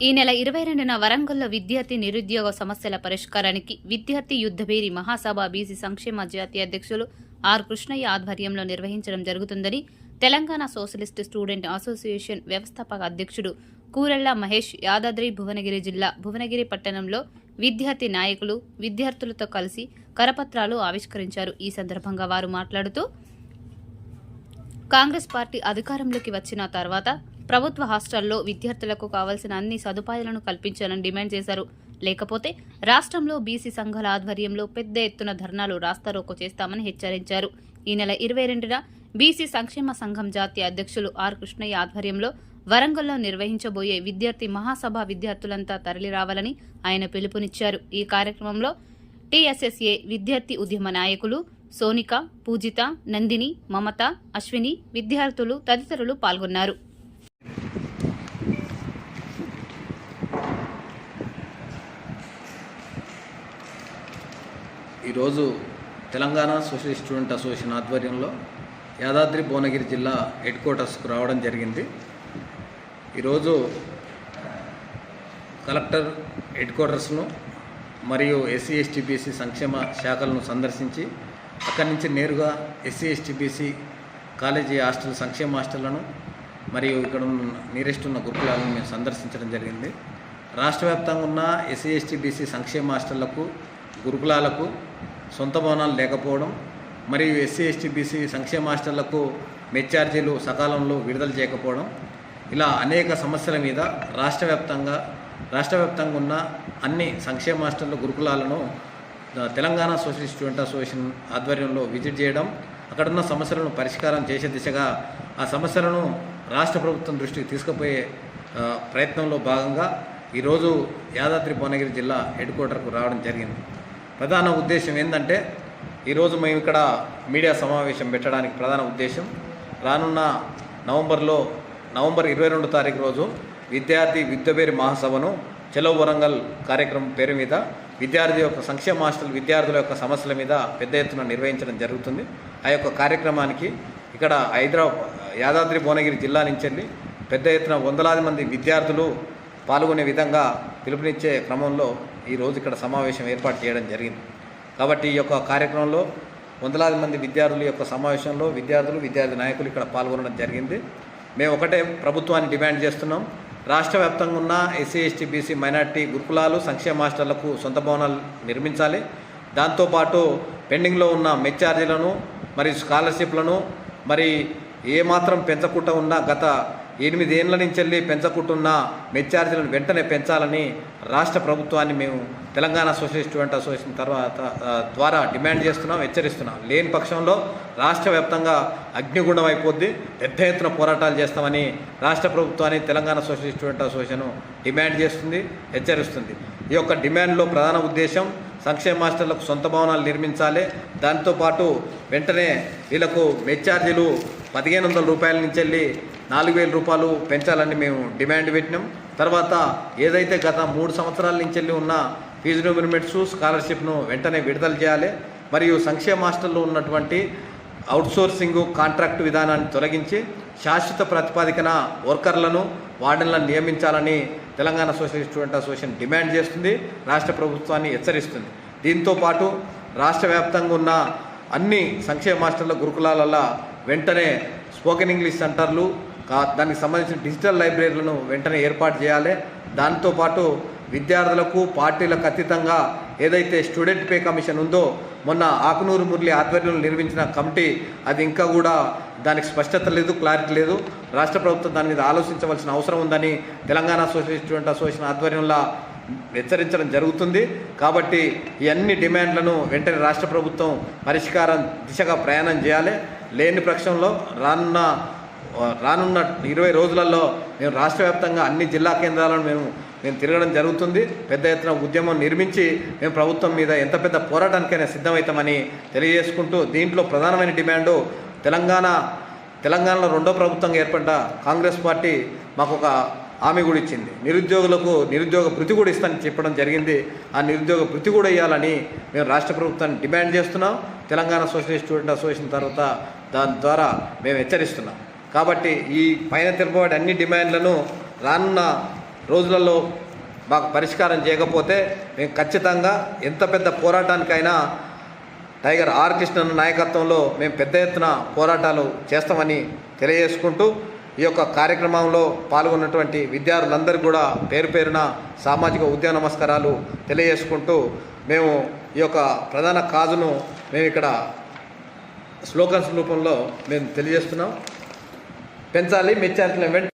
ఈ నెల ఇరవై రెండున వరంగల్లో విద్యార్థి నిరుద్యోగ సమస్యల పరిష్కారానికి విద్యార్థి యుద్ధభేరి మహాసభ బీసీ సంక్షేమ జాతీయ అధ్యక్షులు ఆర్ కృష్ణయ్య ఆధ్వర్యంలో నిర్వహించడం జరుగుతుందని తెలంగాణ సోషలిస్ట్ స్టూడెంట్ అసోసియేషన్ వ్యవస్థాపక అధ్యక్షుడు కూరెళ్ళ మహేష్ యాదాద్రి భువనగిరి జిల్లా భువనగిరి పట్టణంలో విద్యార్థి నాయకులు విద్యార్థులతో కలిసి కరపత్రాలు ఆవిష్కరించారు. ఈ సందర్భంగా వారు మాట్లాడుతూ కాంగ్రెస్ పార్టీ అధికారంలోకి వచ్చిన తర్వాత ప్రభుత్వ హాస్టల్లో విద్యార్థులకు కావలసిన అన్ని సదుపాయాలను కల్పించాలని డిమాండ్ చేశారు. లేకపోతే రాష్ట్రంలో బీసీ సంఘాల ఆధ్వర్యంలో పెద్ద ఎత్తున ధర్నాలు రాస్తారోకో చేస్తామని హెచ్చరించారు. ఈ నెల ఇరవై రెండున బీసీ సంక్షేమ సంఘం జాతీయ అధ్యక్షులు ఆర్ కృష్ణయ్య ఆధ్వర్యంలో వరంగల్లో నిర్వహించబోయే విద్యార్థి మహాసభ విద్యార్థులంతా తరలిరావాలని ఆయన పిలుపునిచ్చారు. ఈ కార్యక్రమంలో టీఎస్ఎస్ఏ విద్యార్థి ఉద్యమ నాయకులు సోనిక పూజిత నందిని మమత అశ్విని విద్యార్థులు తదితరులు పాల్గొన్నారు. ఈరోజు తెలంగాణ సోషల్ స్టూడెంట్ అసోసియేషన్ ఆధ్వర్యంలో యాదాద్రి భువనగిరి జిల్లా హెడ్ క్వార్టర్స్కు రావడం జరిగింది. ఈరోజు కలెక్టర్ హెడ్ క్వార్టర్స్ను మరియు ఎస్సీ ఎస్టీ బీసీ సంక్షేమ శాఖలను సందర్శించి అక్కడి నుంచి నేరుగా SC ST BC college hostel సంక్షేమ హాస్టళ్ళను మరియు ఇక్కడ ఉన్న నీరెస్ట్ ఉన్న గురుకులాలను మేము సందర్శించడం జరిగింది. రాష్ట్ర వ్యాప్తంగా ఉన్న ఎస్సీ ఎస్టీ బీసీ సంక్షేమ హాస్టళ్ళకు గురుకులాలకు సొంత భవనాలు లేకపోవడం మరియు ఎస్సీ ఎస్టీ బీసీ సంక్షేమ హాస్టళ్ళకు మెచ్చార్జీలు సకాలంలో విడుదల చేయకపోవడం ఇలా అనేక సమస్యల మీద రాష్ట్ర వ్యాప్తంగా రాష్ట్ర వ్యాప్తంగా ఉన్న అన్ని సంక్షేమ హాస్టళ్ళ గురుకులాలను తెలంగాణ సోషలిస్ట్ స్టూడెంట్ అసోసియేషన్ ఆధ్వర్యంలో విజిట్ చేయడం అక్కడున్న సమస్యలను పరిష్కారం చేసే దిశగా ఆ సమస్యలను రాష్ట్ర ప్రభుత్వం దృష్టికి తీసుకుపోయే ప్రయత్నంలో భాగంగా ఈరోజు యాదాద్రి భువనగిరి జిల్లా హెడ్ క్వార్టర్కు రావడం జరిగింది. ప్రధాన ఉద్దేశం ఏంటంటే ఈరోజు మేము ఇక్కడ మీడియా సమావేశం పెట్టడానికి ప్రధాన ఉద్దేశం రానున్న నవంబర్లో నవంబర్ ఇరవై రెండు తారీఖు రోజు విద్యార్థి విద్యబేరి మహాసభను చెలో వరంగల్ కార్యక్రమం పేరు మీద విద్యార్థి యొక్క సంక్షేమ హాస్టల్ విద్యార్థుల యొక్క సమస్యల మీద పెద్ద ఎత్తున నిర్వహించడం జరుగుతుంది. ఆ యొక్క కార్యక్రమానికి ఇక్కడ హైదరాబాద్ యాదాద్రి భువనగిరి జిల్లా నుంచి పెద్ద ఎత్తున వందలాది మంది విద్యార్థులు పాల్గొనే విధంగా పిలుపునిచ్చే క్రమంలో ఈరోజు ఇక్కడ సమావేశం ఏర్పాటు చేయడం జరిగింది. కాబట్టి ఈ యొక్క కార్యక్రమంలో వందలాది మంది విద్యార్థుల యొక్క సమావేశంలో విద్యార్థులు విద్యార్థి నాయకులు ఇక్కడ పాల్గొనడం జరిగింది. మేము ఒకటే ప్రభుత్వాన్ని డిమాండ్ చేస్తున్నాం. రాష్ట్ర వ్యాప్తంగా ఉన్న ఎస్సీ ఎస్టీ బీసీ మైనార్టీ గురుకులాలు సంక్షేమ మాస్టర్లకు సొంత భవనాలు నిర్మించాలి. దాంతోపాటు పెండింగ్లో ఉన్న మెచ్చార్జీలను మరి స్కాలర్షిప్లను మరి ఏమాత్రం పెంచకుండా ఉన్న గత ఎనిమిదేళ్ళ నుంచి వెళ్ళి పెంచకుంటున్న మెచ్చార్జీలను వెంటనే పెంచాలని రాష్ట్ర ప్రభుత్వాన్ని మేము తెలంగాణ సోషలిస్ట్ స్టూడెంట్ అసోసియేషన్ తర్వాత ద్వారా డిమాండ్ చేస్తున్నాం హెచ్చరిస్తున్నాం. లేని పక్షంలో రాష్ట్ర వ్యాప్తంగా అగ్నిగుండం అయిపోద్ది పెద్ద ఎత్తున పోరాటాలు చేస్తామని రాష్ట్ర ప్రభుత్వాన్ని Telangana socialist student association demand చేస్తుంది హెచ్చరిస్తుంది. ఈ యొక్క డిమాండ్లో ప్రధాన ఉద్దేశం సంక్షేమ మాస్టర్లకు సొంత భవనాలు నిర్మించాలి. దాంతోపాటు వెంటనే వీళ్ళకు మెచ్చార్జీలు పదిహేను వందల రూపాయల నుంచి వెళ్ళి నాలుగు వేల రూపాయలు పెంచాలని మేము డిమాండ్ పెట్టినాం. తర్వాత ఏదైతే గత మూడు సంవత్సరాల నుంచి వెళ్ళి ఉన్న ఫీజు రిమెంట్స్ స్కాలర్షిప్ను వెంటనే విడుదల చేయాలి. మరియు సంక్షేమ హాస్టల్లో ఉన్నటువంటి అవుట్సోర్సింగ్ కాంట్రాక్ట్ విధానాన్ని తొలగించి శాశ్వత ప్రతిపాదికన వర్కర్లను వార్డెన్లను నియమించాలని Telangana socialist student association demand చేస్తుంది రాష్ట్ర ప్రభుత్వాన్ని హెచ్చరిస్తుంది. దీంతో పాటు రాష్ట్ర వ్యాప్తంగా ఉన్న అన్ని సంక్షేమ మాస్టర్ల గురుకులాలలో వెంటనే స్పోకెన్ ఇంగ్లీష్ సెంటర్లు దానికి సంబంధించిన డిజిటల్ లైబ్రరీలను వెంటనే ఏర్పాటు చేయాలి. దాంతోపాటు విద్యార్థులకు పార్టీలకు అతీతంగా ఏదైతే స్టూడెంట్ పే కమిషన్ ఉందో మొన్న ఆకునూరు మురళి ఆధ్వర్యంలో నిర్మించిన కమిటీ అది ఇంకా కూడా దానికి స్పష్టత లేదు క్లారిటీ లేదు. రాష్ట్ర ప్రభుత్వం దాని మీద ఆలోచించవలసిన అవసరం ఉందని తెలంగాణ అసోసియేషన్ స్టూడెంట్ అసోసియేషన్ ఆధ్వర్యంలో హెచ్చరించడం జరుగుతుంది. కాబట్టి ఈ అన్ని డిమాండ్లను వెంటనే రాష్ట్ర ప్రభుత్వం పరిష్కారం దిశగా ప్రయాణం చేయాలి. లేని పక్షంలో రానున్న రానున్న ఇరవై రోజులలో మేము రాష్ట్ర వ్యాప్తంగా అన్ని జిల్లా కేంద్రాలను మేము మేము తిరగడం జరుగుతుంది. పెద్ద ఎత్తున ఉద్యమం నిర్మించి మేము ప్రభుత్వం మీద ఎంత పెద్ద పోరాటానికైనా సిద్ధమవుతామని తెలియజేసుకుంటూ దీంట్లో ప్రధానమైన డిమాండు తెలంగాణ తెలంగాణలో రెండో ప్రభుత్వంగా ఏర్పడ్డ కాంగ్రెస్ పార్టీ మాకు ఒక హామీ కూడా ఇచ్చింది. నిరుద్యోగులకు నిరుద్యోగ భృతి కూడా ఇస్తానని చెప్పడం జరిగింది. ఆ నిరుద్యోగ భృతి కూడా ఇవ్వాలని మేము రాష్ట్ర ప్రభుత్వాన్ని డిమాండ్ చేస్తున్నాం. తెలంగాణ సోషలిస్ట్ స్టూడెంట్ అసోసియేషన్ తర్వాత దాని ద్వారా మేము హెచ్చరిస్తున్నాం. కాబట్టి ఈ పైన తెలుపబడే అన్ని డిమాండ్లను రానున్న రోజులలో మాకు పరిష్కారం చేయకపోతే మేము ఖచ్చితంగా ఎంత పెద్ద పోరాటానికైనా టైగర్ ఆర్ కృష్ణన్ నాయకత్వంలో మేము పెద్ద ఎత్తున పోరాటాలు చేస్తామని తెలియజేసుకుంటూ ఈ యొక్క కార్యక్రమంలో పాల్గొన్నటువంటి విద్యార్థులందరికీ కూడా పేరు పేరున సామాజిక ఉద్యమ నమస్కారాలు తెలియజేసుకుంటూ మేము ఈ యొక్క ప్రధాన కాజును మేము ఇక్కడ స్లోగన్స్ రూపంలో మేము తెలియజేస్తున్నాం. పెంచాలి మెచ్చారిటీ వెంట